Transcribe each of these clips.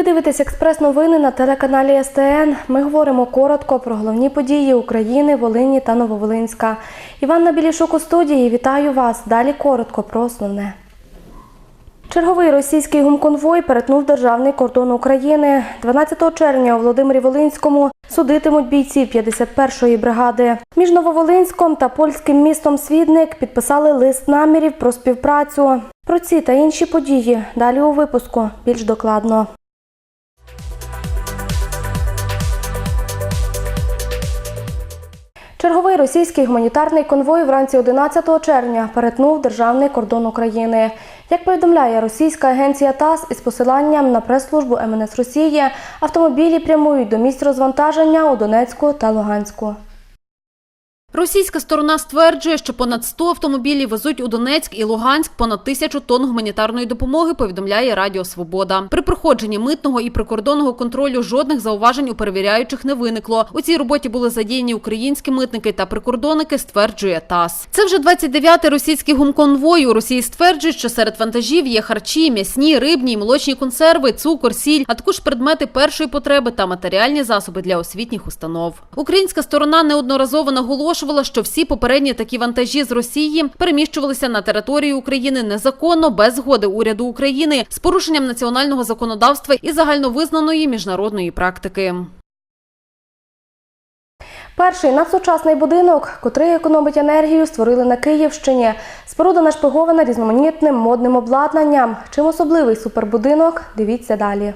Ви дивитесь експрес-новини на телеканалі СТН. Ми говоримо коротко про головні події України, Волині та Нововолинська. Іванна Білішук у студії. Вітаю вас. Далі коротко про основне. Черговий російський гумконвой перетнув державний кордон України. 12 червня у Володимирі Волинському судитимуть бійців 51-ї бригади. Між Нововолинськом та польським містом Свідник підписали лист намірів про співпрацю. Про ці та інші події далі у випуску більш докладно. Черговий російський гуманітарний конвой вранці 11 червня перетнув державний кордон України. Як повідомляє російська агенція ТАСС із посиланням на прес-службу МНС Росії, автомобілі прямують до місць розвантаження у Донецьку та Луганську. Російська сторона стверджує, що понад 100 автомобілів везуть у Донецьк і Луганськ понад тисячу тонн гуманітарної допомоги, повідомляє Радіо Свобода. При проходженні митного і прикордонного контролю жодних зауважень у перевіряючих не виникло. У цій роботі були задіяні українські митники та прикордонники, стверджує ТАСС. Це вже 29-й російський гумконвой. У Росії стверджують, що серед вантажів є харчі, м'ясні, рибні, молочні консерви, цукор, сіль, а також предмети першої потреби та матеріальні засоби для освітніх установ. Українська сторона неодноразово наголошувала, що всі попередні такі вантажі з Росії переміщувалися на територію України незаконно, без згоди уряду України, з порушенням національного законодавства і загальновизнаної міжнародної практики. Перший надсучасний будинок, котрий економить енергію, створили на Київщині. Споруда нашпигована різноманітним модним обладнанням. Чим особливий супербудинок? Дивіться далі.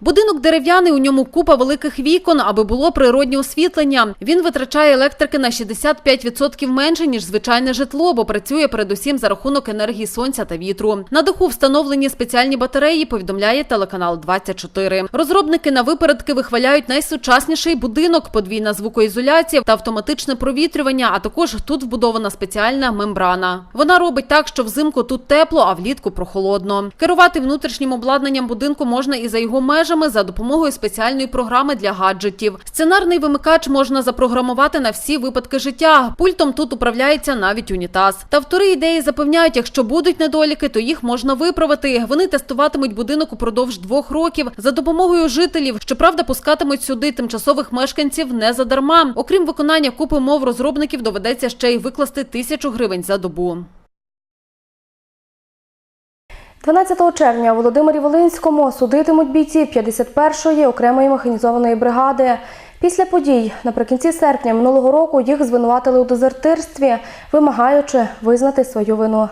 Будинок дерев'яний, у ньому купа великих вікон, аби було природнє освітлення. Він витрачає електрики на 65% менше, ніж звичайне житло, бо працює передусім за рахунок енергії сонця та вітру. На даху встановлені спеціальні батареї, повідомляє телеканал 24. Розробники на випередки вихваляють найсучасніший будинок, подвійна звукоізоляція та автоматичне провітрювання, а також тут вбудована спеціальна мембрана. Вона робить так, що взимку тут тепло, а влітку прохолодно. Керувати внутрішнім обладнанням будинку можна і за його межами за допомогою спеціальної програми для гаджетів. Сценарний вимикач можна запрограмувати на всі випадки життя. Пультом тут управляється навіть унітаз. Та автори ідеї запевняють, якщо будуть недоліки, то їх можна виправити. Вони тестуватимуть будинок упродовж двох років за допомогою жителів. Щоправда, пускатимуть сюди тимчасових мешканців не задарма. Окрім виконання купи мов розробників, доведеться ще й викласти тисячу гривень за добу. 12 червня у Володимирі Волинському судитимуть бійці 51-ї окремої механізованої бригади. Після подій наприкінці серпня минулого року їх звинуватили у дезертирстві, вимагаючи визнати свою вину.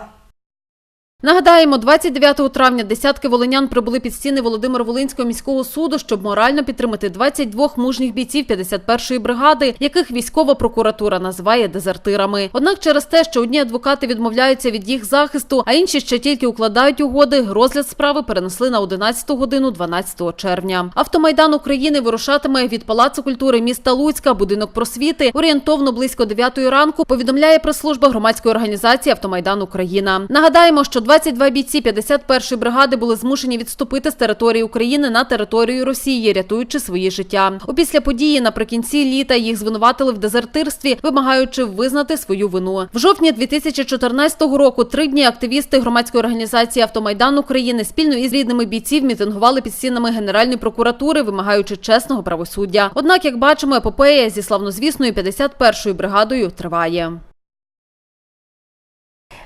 Нагадаємо, 29 травня десятки волинян прибули під стіни Володимир-Волинського міського суду, щоб морально підтримати 22 мужніх бійців 51-ї бригади, яких військова прокуратура називає дезертирами. Однак через те, що одні адвокати відмовляються від їх захисту, а інші ще тільки укладають угоди, розгляд справи перенесли на 11 годину 12 червня. Автомайдан України вирушатиме від Палацу культури міста Луцька, будинок просвіти, орієнтовно близько 9 ранку, повідомляє прес-служба громадської організації Автомайдан Україна. Нагадаємо, що 22 бійці 51-ї бригади були змушені відступити з території України на територію Росії, рятуючи свої життя. Опісля події наприкінці літа їх звинуватили в дезертирстві, вимагаючи визнати свою вину. В жовтні 2014 року три дні активісти громадської організації Автомайдан України спільно із рідними бійців мітингували під стінами Генеральної прокуратури, вимагаючи чесного правосуддя. Однак, як бачимо, епопея зі славнозвісною 51-ю бригадою триває.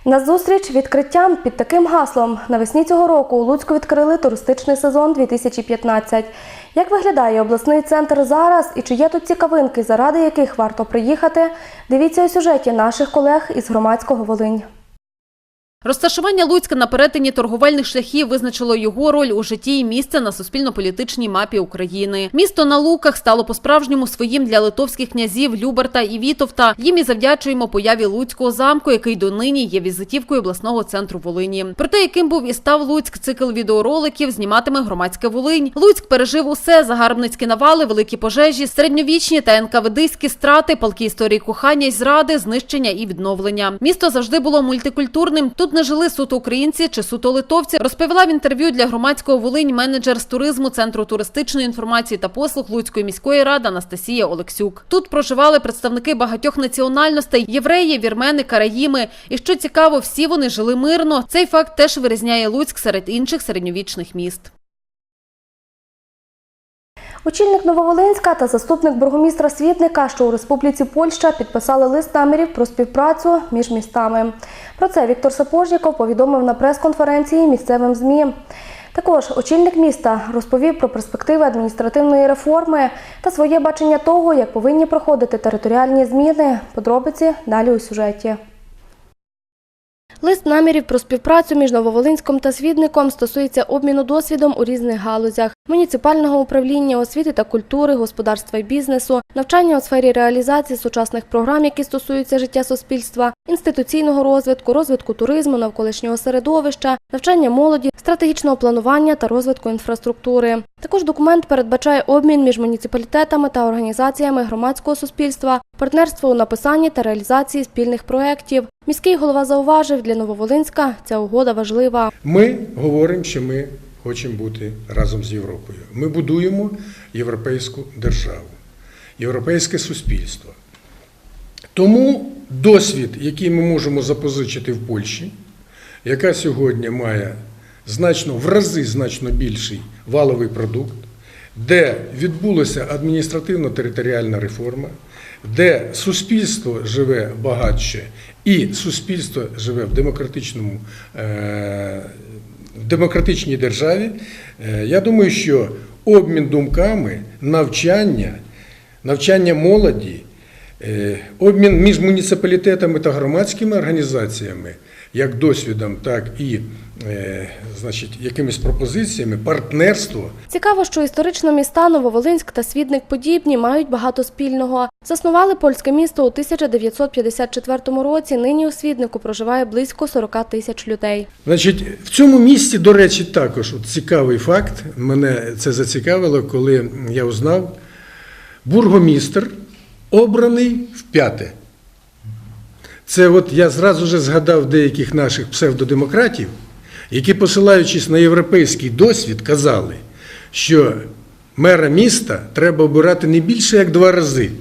На зустріч відкриттям під таким гаслом навесні цього року у Луцьку відкрили туристичний сезон 2015. Як виглядає обласний центр зараз і чи є тут цікавинки, заради яких варто приїхати? Дивіться у сюжеті наших колег із громадського Волинь. Розташування Луцька на перетині торговельних шляхів визначило його роль у житті і місце на суспільно-політичній мапі України. Місто на Луках стало по-справжньому своїм для литовських князів Люберта і Вітовта. Їм і завдячуємо появі Луцького замку, який донині є візитівкою обласного центру Волині. Про те, яким був і став Луцьк, цикл відеороликів зніматиме громадське Волинь. Луцьк пережив усе: загарбницькі навали, великі пожежі, середньовічні та НКВДські страти, палки історії кохання й зради, знищення і відновлення. Місто завжди було мультикультурним. Тут не жили суто українці чи суто литовці, розповіла в інтерв'ю для громадського Волинь менеджер з туризму Центру туристичної інформації та послуг Луцької міської ради Анастасія Олексюк. Тут проживали представники багатьох національностей: євреї, вірмени, караїми. І що цікаво, всі вони жили мирно. Цей факт теж вирізняє Луцьк серед інших середньовічних міст. Очільник Нововолинська та заступник бургомістра Світника, що у Республіці Польща підписали лист намірів про співпрацю між містами. Про це Віктор Сапожніков повідомив на прес-конференції місцевим ЗМІ. Також очільник міста розповів про перспективи адміністративної реформи та своє бачення того, як повинні проходити територіальні зміни. Подробиці далі у сюжеті. Лист намірів про співпрацю між Нововолинськом та Свідником стосується обміну досвідом у різних галузях муніципального управління, освіти та культури, господарства і бізнесу, навчання у сфері реалізації сучасних програм, які стосуються життя суспільства, інституційного розвитку, розвитку туризму, навколишнього середовища, навчання молоді, стратегічного планування та розвитку інфраструктури. Також документ передбачає обмін між муніципалітетами та організаціями громадського суспільства, партнерство у написанні та реалізації спільних проєктів. Міський голова зауважив, для Нововолинська ця угода важлива. Ми говоримо, що ми хочемо бути разом з Європою. Ми будуємо європейську державу, європейське суспільство. Тому досвід, який ми можемо запозичити в Польщі, яка сьогодні має значно в рази значно більший валовий продукт, де відбулася адміністративно-територіальна реформа, де суспільство живе багатше і суспільство живе в демократичному е, в демократичній державі, е, я думаю, що обмін думками, навчання, навчання молоді, е, обмін між муніципалітетами та громадськими організаціями, як досвідом, так і е, значить, якимись пропозиціями, партнерство Цікаво, що історично міста Нововолинськ та Свідник подібні мають багато спільного. Заснували польське місто у 1954 році. Нині у Свіднику проживає близько 40 тисяч людей. Значить, в цьому місці, до речі, також от цікавий факт. Мене це зацікавило, коли я узнав, бургомістр обраний в п'яте. Це от я зразу же згадав деяких наших псевдодемократів, які, посилаючись на європейський досвід, казали, що мера міста треба обирати не більше як два рази.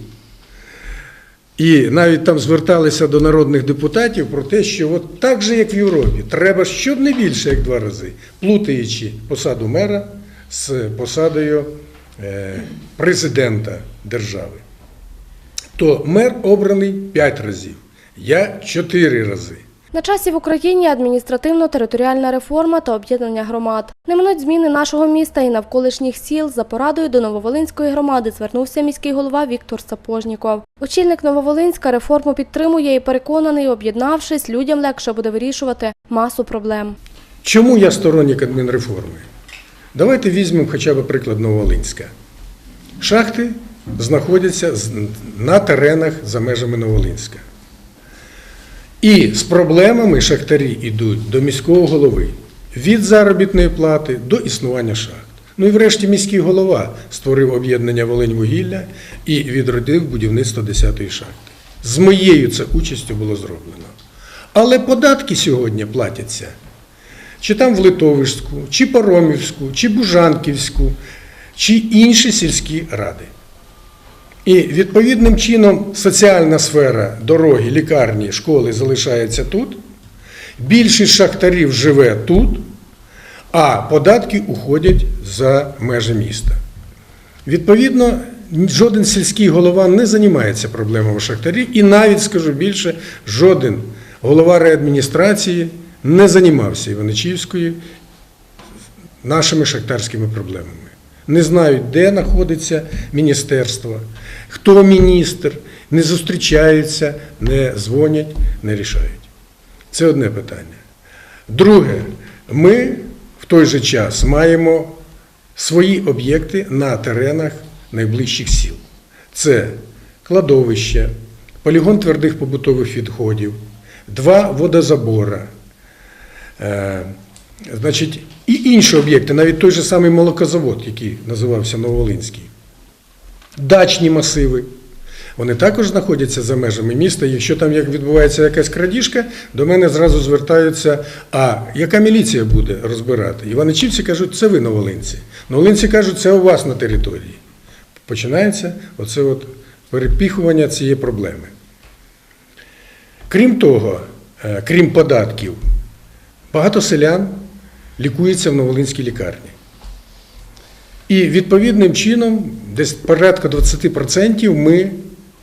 І навіть там зверталися до народних депутатів про те, що от так же, як в Європі, треба щоб не більше як два рази, плутаючи посаду мера з посадою е, президента держави. То мер обраний п'ять разів, я чотири рази. На часі в Україні адміністративно-територіальна реформа та об'єднання громад. Не минуть зміни нашого міста і навколишніх сіл. За порадою до Нововолинської громади звернувся міський голова Віктор Сапожніков. Очільник Нововолинська реформу підтримує і переконаний, об'єднавшись, людям легше буде вирішувати масу проблем. Чому я сторонник адмінреформи? Давайте візьмемо хоча б приклад Новолинська. Шахти знаходяться на теренах за межами Новолинська. І з проблемами шахтарі йдуть до міського голови від заробітної плати до існування шахт. Ну і врешті міський голова створив об'єднання Волиньвугілля і відродив будівництво 10-ї шахти. З моєю це участю було зроблено. Але податки сьогодні платяться чи там в Литовищську, чи Поромівську, чи Бужанківську, чи інші сільські ради. І відповідним чином соціальна сфера дороги, лікарні, школи залишається тут. Більшість шахтарів живе тут, а податки уходять за межі міста. Відповідно, жоден сільський голова не займається проблемами шахтарів, і навіть скажу більше, жоден голова реадміністрації не займався Іваничівською нашими шахтарськими проблемами. Не знають, де знаходиться міністерство, хто міністр, не зустрічаються, не дзвонять, не рішають. Це одне питання. Друге, ми в той же час маємо свої об'єкти на теренах найближчих сіл. Це кладовище, полігон твердих побутових відходів, два водозабора, е, значить, і інші об'єкти, навіть той же самий молокозавод, який називався Новолинський, дачні масиви. Вони також знаходяться за межами міста. Якщо там відбувається якась крадіжка, до мене зразу звертаються, а яка міліція буде розбирати? Іваничівці кажуть, це ви новолинці. Новолинці кажуть, це у вас на території. Починається оце от перепіхування цієї проблеми. Крім того, е, крім податків, багато селян лікується в Новолинській лікарні. І відповідним чином, десь порядка 20% ми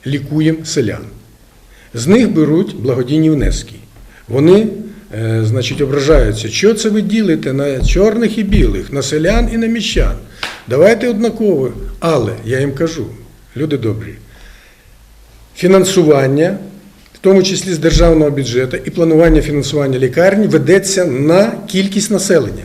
лікуємо селян. З них беруть благодійні внески. Вони, е, значить, ображаються, що це ви ділите на чорних і білих, на селян і на міщан. Давайте однаково. Але я їм кажу, люди добрі, фінансування, в тому числі з державного бюджету, і планування фінансування лікарні ведеться на кількість населення.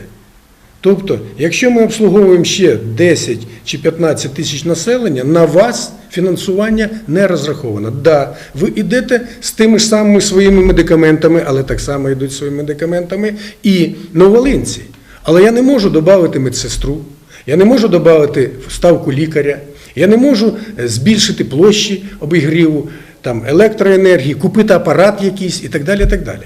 Тобто, якщо ми обслуговуємо ще 10 чи 15 тисяч населення, на вас фінансування не розраховано. Да, ви йдете з тими ж самими своїми медикаментами, але так само йдуть своїми медикаментами і новолинці. Але я не можу додати медсестру, я не можу додати ставку лікаря, я не можу е, збільшити площі обігріву, там, електроенергії, купити апарат якийсь і так далі. І так далі.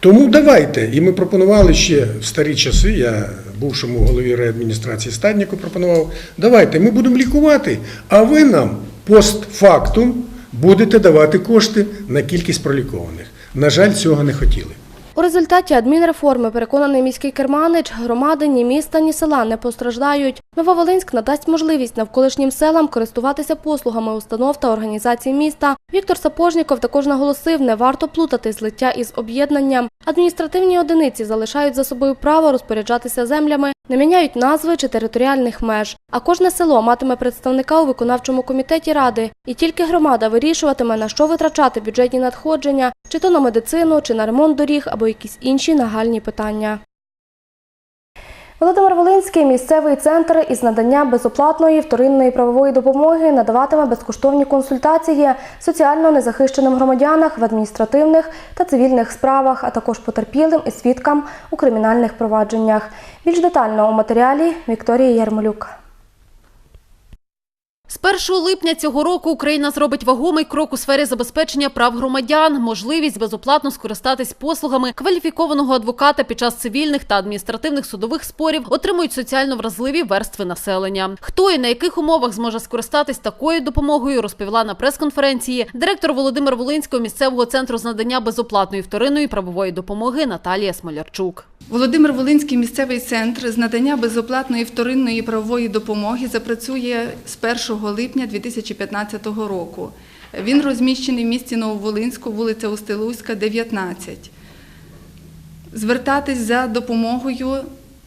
Тому давайте, і ми пропонували ще в старі часи, я бувшому голові реадміністрації Стадніку пропонував, давайте ми будемо лікувати, а ви нам постфактум будете давати кошти на кількість пролікованих. На жаль, цього не хотіли. У результаті адмінреформи, переконаний міський керманич, громади ні міста, ні села не постраждають. Нововолинськ надасть можливість навколишнім селам користуватися послугами установ та організацій міста. Віктор Сапожніков також наголосив, не варто плутати злиття із об'єднанням. Адміністративні одиниці залишають за собою право розпоряджатися землями, не міняють назви чи територіальних меж. А кожне село матиме представника у виконавчому комітеті ради, і тільки громада вирішуватиме, на що витрачати бюджетні надходження, чи то на медицину, чи на ремонт доріг, або якісь інші нагальні питання. Володимир Волинський місцевий центр із надання безоплатної вторинної правової допомоги надаватиме безкоштовні консультації соціально незахищеним громадянам в адміністративних та цивільних справах, а також потерпілим і свідкам у кримінальних провадженнях. Більш детально у матеріалі Вікторії Ярмолюк. З 1 липня цього року Україна зробить вагомий крок у сфері забезпечення прав громадян, можливість безоплатно скористатись послугами кваліфікованого адвоката під час цивільних та адміністративних судових спорів отримують соціально вразливі верстви населення. Хто і на яких умовах зможе скористатись такою допомогою, розповіла на прес-конференції директор Володимир Волинського місцевого центру з надання безоплатної вторинної правової допомоги Наталія Смолярчук. Володимир Волинський місцевий центр з надання безоплатної вторинної правової допомоги запрацює з 1 липня 2015 року. Він розміщений в місті Нововолинську, вулиця Устилуська, 19. Звертатись за допомогою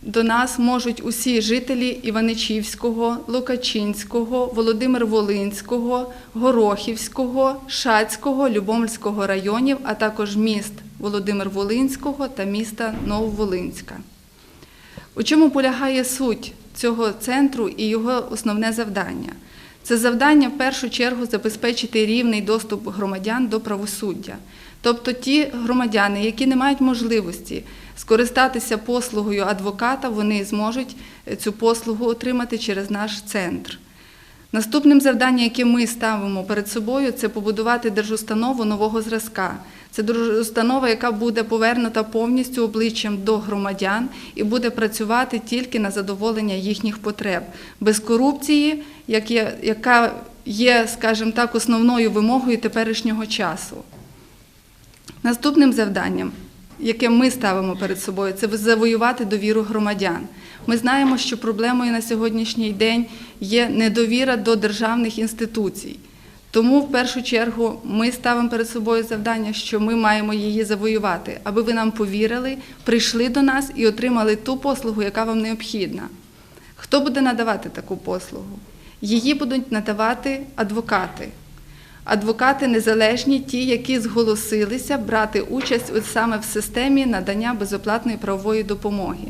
до нас можуть усі жителі Іваничівського, Лукачинського, Володимир Волинського, Горохівського, Шацького, Любомльського районів, а також міст Володимир Волинського та міста Нововолинська. У чому полягає суть цього центру і його основне завдання? Це завдання в першу чергу забезпечити рівний доступ громадян до правосуддя. Тобто ті громадяни, які не мають можливості скористатися послугою адвоката, вони зможуть цю послугу отримати через наш центр. Наступним завданням, яке ми ставимо перед собою, це побудувати держустанову нового зразка. Це держустанова, яка буде повернута повністю обличчям до громадян і буде працювати тільки на задоволення їхніх потреб, без корупції, яка є, скажімо так, основною вимогою теперішнього часу. Наступним завданням, яке ми ставимо перед собою, це завоювати довіру громадян. Ми знаємо, що проблемою на сьогоднішній день є недовіра до державних інституцій. Тому в першу чергу ми ставимо перед собою завдання, що ми маємо її завоювати, аби ви нам повірили, прийшли до нас і отримали ту послугу, яка вам необхідна. Хто буде надавати таку послугу? Її будуть надавати адвокати. Адвокати незалежні, ті, які зголосилися брати участь саме в системі надання безоплатної правової допомоги.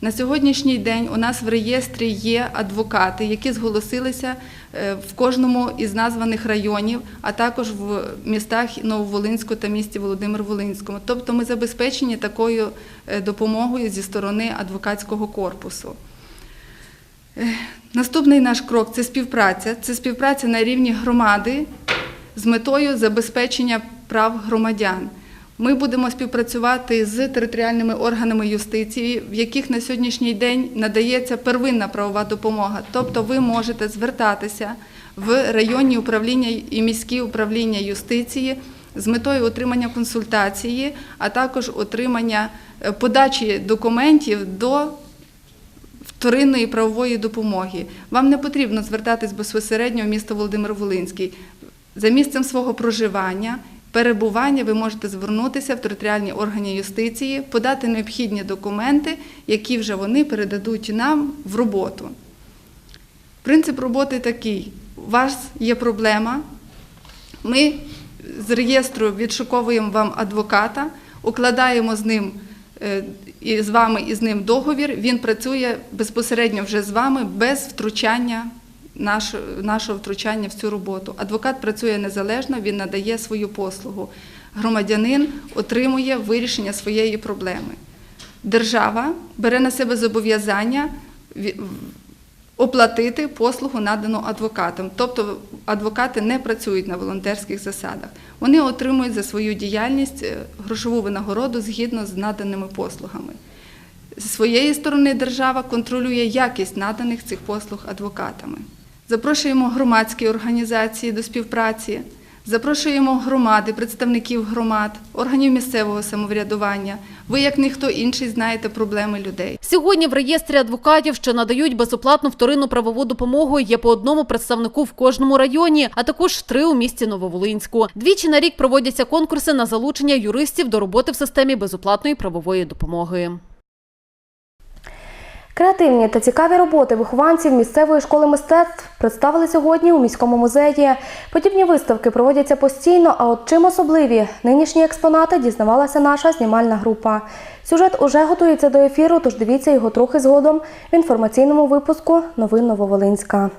На сьогоднішній день у нас в реєстрі є адвокати, які зголосилися е, в кожному із названих районів, а також в містах Нововолинську та місті Володимир-Волинському. Тобто ми забезпечені такою е, допомогою зі сторони адвокатського корпусу. Е, Наступний наш крок це співпраця. Це співпраця на рівні громади з метою забезпечення прав громадян. Ми будемо співпрацювати з територіальними органами юстиції, в яких на сьогоднішній день надається первинна правова допомога. Тобто ви можете звертатися в районні управління і міські управління юстиції з метою отримання консультації, а також отримання е, подачі документів до вторинної правової допомоги. Вам не потрібно звертатись безпосередньо в місто Володимир-Волинський. За місцем свого проживання, перебування ви можете звернутися в територіальні органи юстиції, подати необхідні документи, які вже вони передадуть нам в роботу. Принцип роботи такий: у вас є проблема, ми з реєстру відшуковуємо вам адвоката, укладаємо з ним е, і з вами і з ним договір. Він працює безпосередньо вже з вами без втручання нашого, втручання в цю роботу. Адвокат працює незалежно, він надає свою послугу. Громадянин отримує вирішення своєї проблеми. Держава бере на себе зобов'язання оплатити послугу, надану адвокатом. Тобто адвокати не працюють на волонтерських засадах. Вони отримують за свою діяльність е, грошову винагороду згідно з наданими послугами. Зі своєї сторони держава контролює якість наданих цих послуг адвокатами. Запрошуємо громадські організації до співпраці, запрошуємо громади, представників громад, органів місцевого самоврядування. Ви, як ніхто інший, знаєте проблеми людей. Сьогодні в реєстрі адвокатів, що надають безоплатну вторинну правову допомогу, є по одному представнику в кожному районі, а також три у місті Нововолинську. Двічі на рік проводяться конкурси на залучення юристів до роботи в системі безоплатної правової допомоги. Креативні та цікаві роботи вихованців місцевої школи мистецтв представили сьогодні у міському музеї. Подібні виставки проводяться постійно, а от чим особливі нинішні експонати дізнавалася наша знімальна група. Сюжет уже готується до ефіру, тож дивіться його трохи згодом в інформаційному випуску Новин Нововолинська.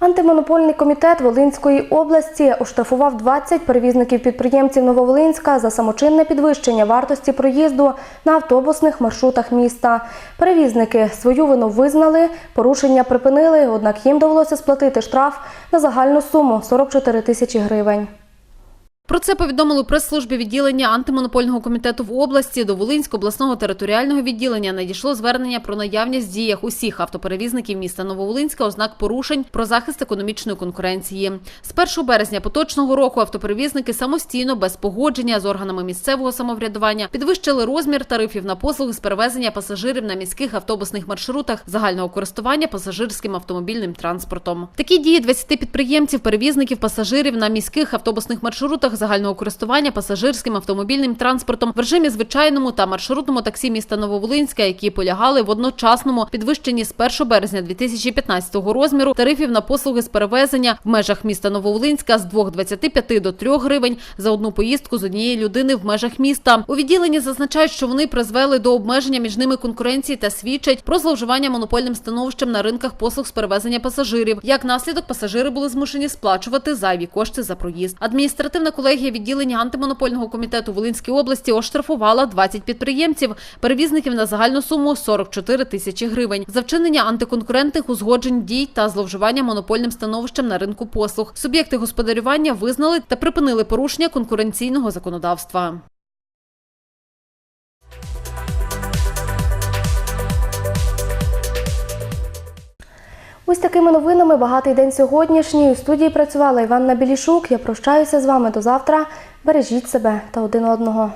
Антимонопольний комітет Волинської області оштрафував 20 перевізників підприємців Нововолинська за самочинне підвищення вартості проїзду на автобусних маршрутах міста. Перевізники свою вину визнали, порушення припинили, однак їм довелося сплатити штраф на загальну суму 44 тисячі гривень. Про це повідомили прес-службі відділення антимонопольного комітету в області. До Волинського обласного територіального відділення надійшло звернення про наявність в діях усіх автоперевізників міста Нововолинська ознак порушень про захист економічної конкуренції. З 1 березня поточного року автоперевізники самостійно без погодження з органами місцевого самоврядування підвищили розмір тарифів на послуги з перевезення пасажирів на міських автобусних маршрутах загального користування пасажирським автомобільним транспортом. Такі дії 20 підприємців, перевізників пасажирів на міських автобусних маршрутах загального користування пасажирським автомобільним транспортом в режимі звичайному та маршрутному таксі міста Нововолинська, які полягали в одночасному підвищенні з 1 березня 2015 розміру тарифів на послуги з перевезення в межах міста Нововолинська з 2,25 до 3 гривень за одну поїздку з однієї людини в межах міста. У відділенні зазначають, що вони призвели до обмеження між ними конкуренції та свідчать про зловживання монопольним становищем на ринках послуг з перевезення пасажирів. Як наслідок, пасажири були змушені сплачувати зайві кошти за проїзд. Адміністративна колегія відділення антимонопольного комітету Волинської області оштрафувала 20 підприємців, перевізників на загальну суму 44 тисячі гривень за вчинення антиконкурентних узгоджень дій та зловживання монопольним становищем на ринку послуг. Суб'єкти господарювання визнали та припинили порушення конкуренційного законодавства. Ось такими новинами багатий день сьогоднішній. У студії працювала Іванна Білішук. Я прощаюся з вами до завтра. Бережіть себе та один одного.